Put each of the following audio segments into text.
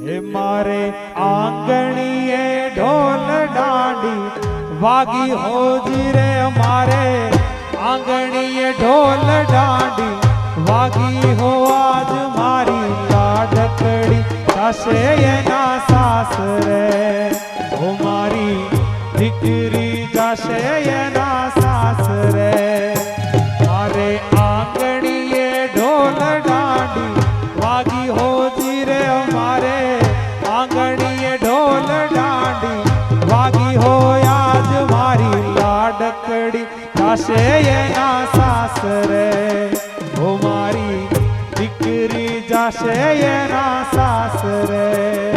मारे आंगणीए ढोल डांडी, वागी हो जीरे हमारे आंगणीए ढोल डांडी, वागी हो आज मारी लाडकड़ी सासे ये ना सास रे। हमारी मारी दिकरी जासे ये થશે એના સાસરે. ઓ મારી દીકરી જશે એના સાસરે.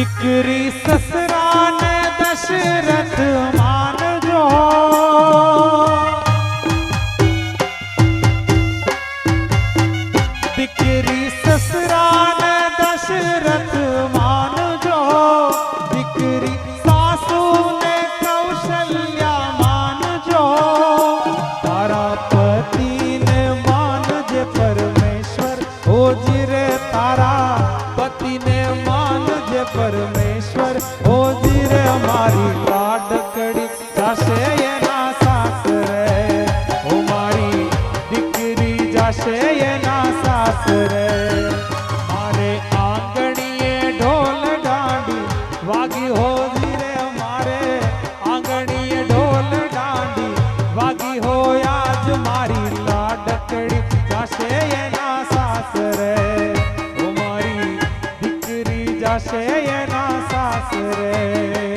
દીકરી સસરાને દશરથ માનજો. દીકરી સસરાને દશરથ માનજો. દીકરી સાસુને કૌશલ્યા માનજો. તારા પતિને માનજે પરમેશ્વર. હોજી परमेश्वर, ओ धीर हमारी लाडकड़ी जासे ये ना सास रे। ओ मारी दिकरी, जासे ये ना सास रे। मारे आंगणीए ढोल डांडी, वागी हो धीरे हमारे। आंगणीए ढोल डांडी, वागी हो आज मारी लाडकड़ी जासे ये ना જશે એના સાસરે.